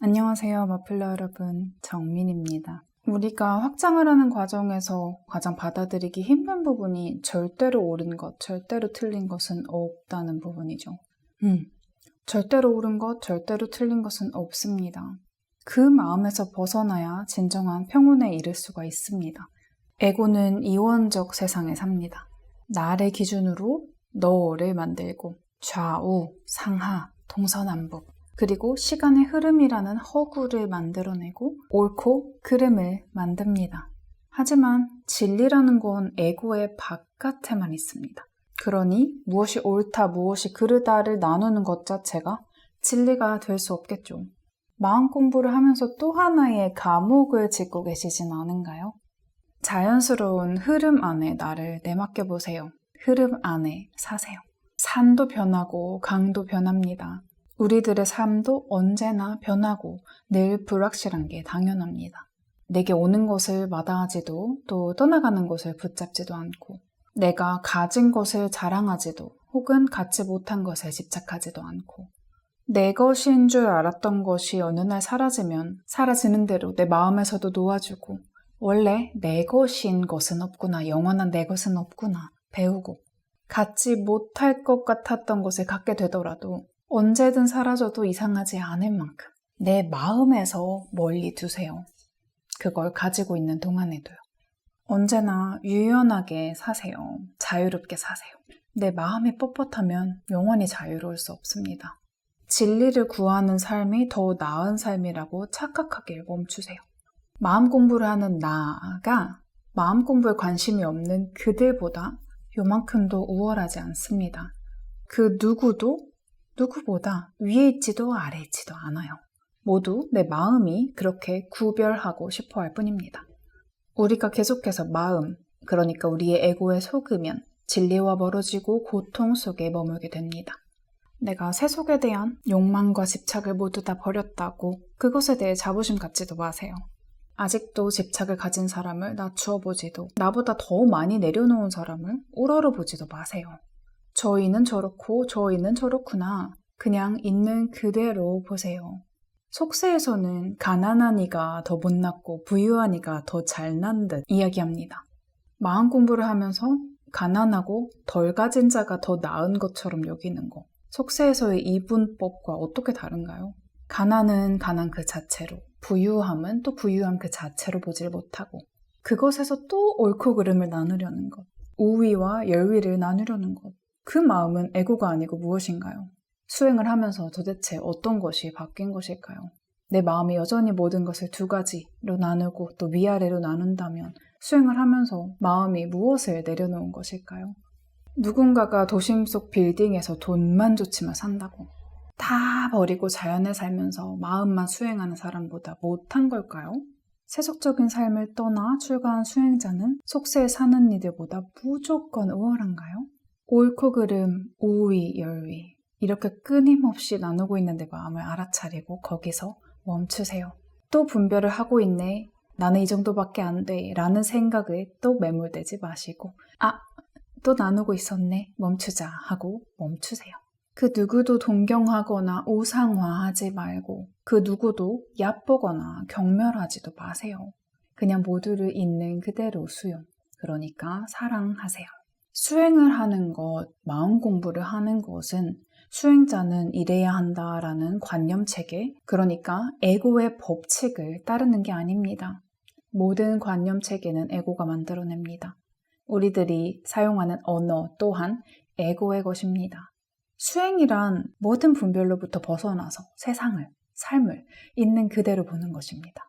안녕하세요, 머플러 여러분. 정민입니다. 우리가 확장을 하는 과정에서 가장 받아들이기 힘든 부분이 절대로 옳은 것, 절대로 틀린 것은 없다는 부분이죠. 음, 절대로 옳은 것, 절대로 틀린 것은 없습니다. 그 마음에서 벗어나야 진정한 평온에 이를 수가 있습니다. 에고는 이원적 세상에 삽니다. 나를 기준으로 너를 만들고 좌우, 상하, 동서남북 그리고 시간의 흐름이라는 허구를 만들어내고 옳고 그름을 만듭니다. 하지만 진리라는 건 에고의 바깥에만 있습니다. 그러니 무엇이 옳다, 무엇이 그르다를 나누는 것 자체가 진리가 될 수 없겠죠. 마음 공부를 하면서 또 하나의 감옥을 짓고 계시진 않은가요? 자연스러운 흐름 안에 나를 내맡겨 보세요. 흐름 안에 사세요. 산도 변하고 강도 변합니다. 우리들의 삶도 언제나 변하고 늘 불확실한 게 당연합니다. 내게 오는 것을 마다하지도 또 떠나가는 것을 붙잡지도 않고 내가 가진 것을 자랑하지도 혹은 갖지 못한 것에 집착하지도 않고 내 것인 줄 알았던 것이 어느 날 사라지면 사라지는 대로 내 마음에서도 놓아주고 원래 내 것인 것은 없구나 영원한 내 것은 없구나 배우고 갖지 못할 것 같았던 것을 갖게 되더라도 언제든 사라져도 이상하지 않을 만큼 내 마음에서 멀리 두세요. 그걸 가지고 있는 동안에도요. 언제나 유연하게 사세요. 자유롭게 사세요. 내 마음이 뻣뻣하면 영원히 자유로울 수 없습니다. 진리를 구하는 삶이 더 나은 삶이라고 착각하길 멈추세요. 마음 공부를 하는 나가 마음 공부에 관심이 없는 그들보다 요만큼도 우월하지 않습니다. 그 누구도 누구보다 위에 있지도 아래 있지도 않아요. 모두 내 마음이 그렇게 구별하고 싶어 할 뿐입니다. 우리가 계속해서 마음, 그러니까 우리의 에고에 속으면 진리와 멀어지고 고통 속에 머물게 됩니다. 내가 세속에 대한 욕망과 집착을 모두 다 버렸다고 그것에 대해 자부심 갖지도 마세요. 아직도 집착을 가진 사람을 낮추어 보지도 나보다 더 많이 내려놓은 사람을 우러러 보지도 마세요. 저희는 저렇고 저희는 저렇구나. 그냥 있는 그대로 보세요. 속세에서는 가난한 이가 더 못났고 부유한 이가 더 잘난 듯 이야기합니다. 마음 공부를 하면서 가난하고 덜 가진 자가 더 나은 것처럼 여기는 거. 속세에서의 이분법과 어떻게 다른가요? 가난은 가난 그 자체로, 부유함은 또 부유함 그 자체로 보질 못하고, 그것에서 또 옳고 그름을 나누려는 것, 우위와 열위를 나누려는 것, 그 마음은 에고가 아니고 무엇인가요? 수행을 하면서 도대체 어떤 것이 바뀐 것일까요? 내 마음이 여전히 모든 것을 두 가지로 나누고 또 위아래로 나눈다면 수행을 하면서 마음이 무엇을 내려놓은 것일까요? 누군가가 도심 속 빌딩에서 돈만 좋지만 산다고 다 버리고 자연에 살면서 마음만 수행하는 사람보다 못한 걸까요? 세속적인 삶을 떠나 출가한 수행자는 속세에 사는 이들보다 무조건 우월한가요? 옳고 그름, 우위, 열위 이렇게 끊임없이 나누고 있는 내 마음을 알아차리고 거기서 멈추세요. 또 분별을 하고 있네. 나는 이 정도밖에 안 돼. 라는 생각에 또 매몰되지 마시고 아, 또 나누고 있었네. 멈추자 하고 멈추세요. 그 누구도 동경하거나 우상화하지 말고 그 누구도 얕보거나 경멸하지도 마세요. 그냥 모두를 있는 그대로 수용. 그러니까 사랑하세요. 수행을 하는 것, 마음 공부를 하는 것은 수행자는 이래야 한다라는 관념 체계, 그러니까 에고의 법칙을 따르는 게 아닙니다. 모든 관념 체계는 에고가 만들어냅니다. 우리들이 사용하는 언어 또한 에고의 것입니다. 수행이란 모든 분별로부터 벗어나서 세상을, 삶을 있는 그대로 보는 것입니다.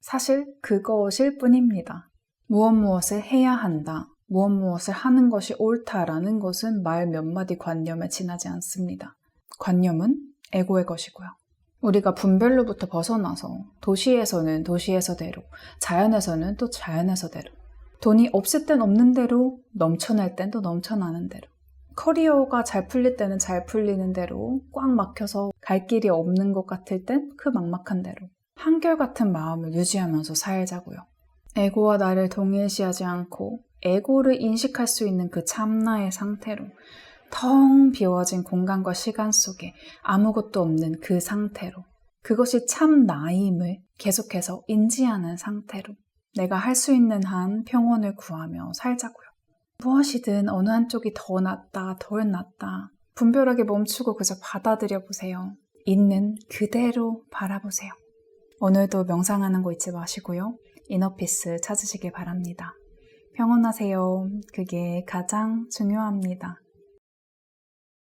사실 그것일 뿐입니다. 무엇 무엇을 해야 한다, 무엇 무엇을 하는 것이 옳다라는 것은 말 몇 마디 관념에 지나지 않습니다. 관념은 에고의 것이고요. 우리가 분별로부터 벗어나서 도시에서는 도시에서대로, 자연에서는 또 자연에서대로, 돈이 없을 땐 없는 대로, 넘쳐날 땐 또 넘쳐나는 대로, 커리어가 잘 풀릴 때는 잘 풀리는 대로, 꽉 막혀서 갈 길이 없는 것 같을 땐 그 막막한 대로, 한결같은 마음을 유지하면서 살자고요. 에고와 나를 동일시하지 않고 에고를 인식할 수 있는 그 참나의 상태로 텅 비워진 공간과 시간 속에 아무것도 없는 그 상태로 그것이 참 나임을 계속해서 인지하는 상태로 내가 할 수 있는 한 평온을 구하며 살자고요. 무엇이든 어느 한쪽이 더 낫다, 덜 낫다. 분별하게 멈추고 그저 받아들여 보세요. 있는 그대로 바라보세요. 오늘도 명상하는 거 잊지 마시고요. 이너피스 찾으시길 바랍니다. 평온하세요. 그게 가장 중요합니다.